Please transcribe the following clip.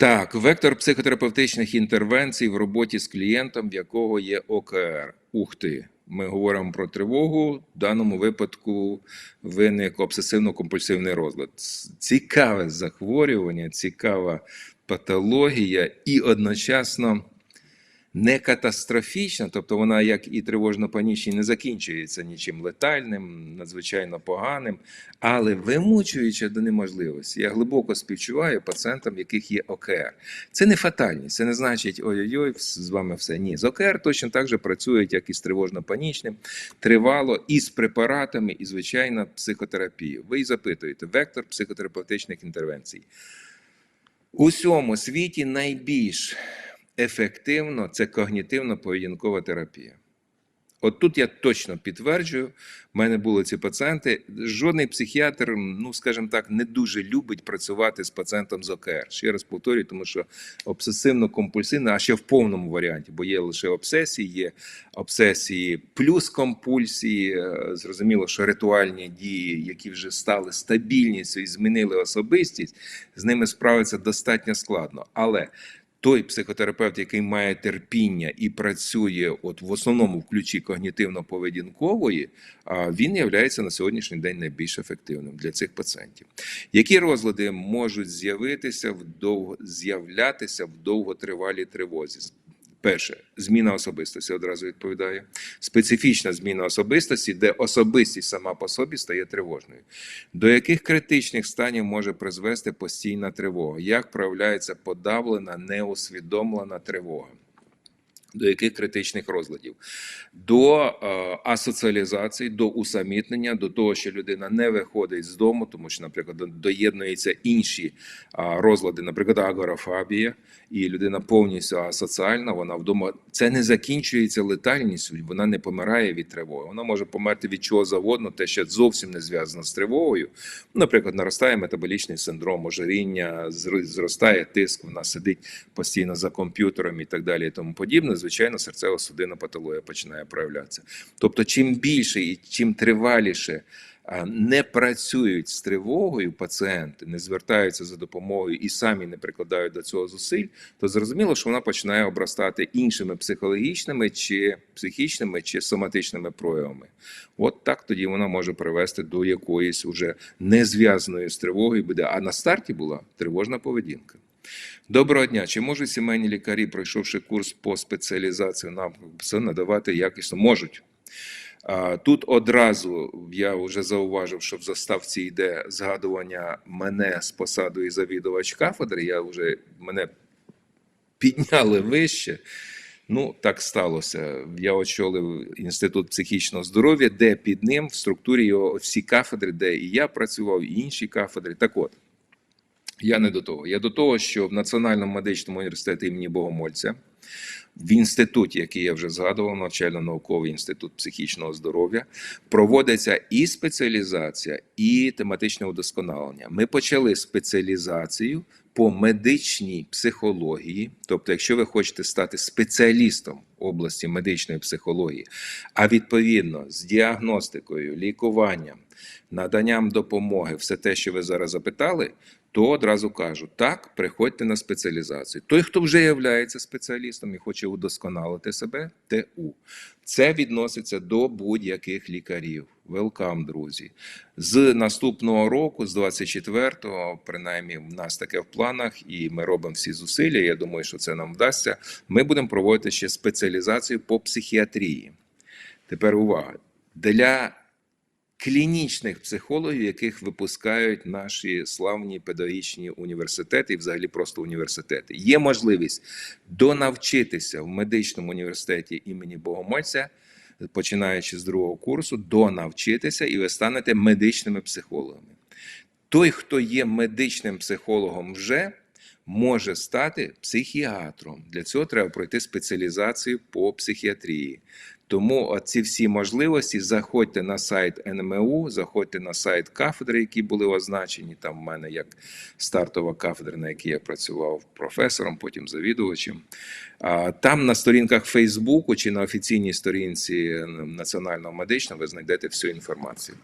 Так, вектор психотерапевтичних інтервенцій в роботі з клієнтом, в якого є ОКР. Ух ти! Ми говоримо про тривогу. В даному випадку виник обсесивно-компульсивний розлад. Цікаве захворювання, цікава патологія і одночасно не катастрофічна, тобто вона, як і тривожно-панічні, не закінчується нічим летальним, надзвичайно поганим, але вимучуюча до неможливості. Я глибоко співчуваю пацієнтам, яких є ОКР. Це не фатальність, це не значить ой-ой-ой, з вами все. Ні, з ОКР точно так же працюють, як і з тривожно-панічним, тривало, і з препаратами, і звичайно, психотерапією. Ви й запитуєте, вектор психотерапевтичних інтервенцій. У всьому світі найбільш ефективно це когнітивно-поведінкова терапія. От тут я точно підтверджую, в мене були ці пацієнти. Жодний психіатр, ну скажімо так, не дуже любить працювати з пацієнтом з ОКР. Ще раз повторюю, тому що обсесивно-компульсивна, а ще в повному варіанті, бо є лише обсесії, є обсесії плюс компульсії. Е, Зрозуміло, що ритуальні дії, які вже стали стабільністю і змінили особистість, з ними справитися достатньо складно. Але той психотерапевт, який має терпіння і працює, от в основному в ключі когнітивно-поведінкової, він є на сьогоднішній день найбільш ефективним для цих пацієнтів. Які розлади можуть з'явитися в довго з'являтися в довготривалій тривозі? Перше, зміна особистості одразу відповідає. Специфічна зміна особистості, де особистість сама по собі стає тривожною. До яких критичних станів може призвести постійна тривога? Як проявляється подавлена, неусвідомлена тривога? До яких критичних розладів? До е, асоціалізації, до усамітнення, до того, що людина не виходить з дому, тому що, наприклад, доєднуються інші е, розлади, наприклад, агорафобія, і людина повністю асоціальна, вона вдома. Це не закінчується летальністю, вона не помирає від тривоги. Вона може померти від чого завгодно, те, що зовсім не зв'язано з тривогою. Наприклад, наростає метаболічний синдром, ожиріння, зростає тиск, вона сидить постійно за комп'ютером і так далі, і тому подібне. Звичайно, серцево-судинна патологія починає проявлятися. Тобто, чим більше і чим триваліше не працюють з тривогою пацієнти, не звертаються за допомогою і самі не прикладають до цього зусиль, то зрозуміло, що вона починає обростати іншими психологічними чи психічними чи соматичними проявами. От так тоді вона може привести до якоїсь уже не зв'язаної з тривогою буде. А на старті була тривожна поведінка. Доброго дня. Чи можуть сімейні лікарі, пройшовши курс по спеціалізації, нам все надавати якісно? Можуть. Тут одразу я вже зауважив, що в заставці йде згадування мене з посадою завідувач кафедри. Я вже мене підняли вище. Ну, так сталося. Я очолив інститут психічного здоров'я, де під ним в структурі його всі кафедри, де і я працював, і інші кафедри. Так от, я не до того. Я до того, що в Національному медичному університеті імені Богомольця, в інституті, який я вже згадував, навчально-науковий інститут психічного здоров'я, проводиться і спеціалізація, і тематичне удосконалення. Ми почали спеціалізацію по медичній психології. Тобто, якщо ви хочете стати спеціалістом області медичної психології, а відповідно з діагностикою, лікуванням, наданням допомоги, все те, що ви зараз запитали, то одразу кажу: так, приходьте на спеціалізацію. Той, хто вже є спеціалістом і хоче удосконалити себе, ТУ. Це відноситься до будь-яких лікарів. Велкам, друзі. З наступного року, з 24-го, принаймні, в нас таке в планах, і ми робимо всі зусилля. Я думаю, що це нам вдасться. Ми будемо проводити ще спеціалізацію по психіатрії. Тепер увага для клінічних психологів, яких випускають наші славні педагогічні університети і взагалі просто університети. Є можливість донавчитися в медичному університеті імені Богомольця, починаючи з другого курсу, донавчитися, і ви станете медичними психологами. Той, хто є медичним психологом вже. Може стати психіатром. Для цього треба пройти спеціалізацію по психіатрії. Тому ці всі можливості заходьте на сайт НМУ, заходьте на сайт кафедри, які були означені. Там в мене як стартова кафедра, на якій я працював професором, потім завідувачем. Там на сторінках Фейсбуку чи на офіційній сторінці Національного медичного ви знайдете всю інформацію.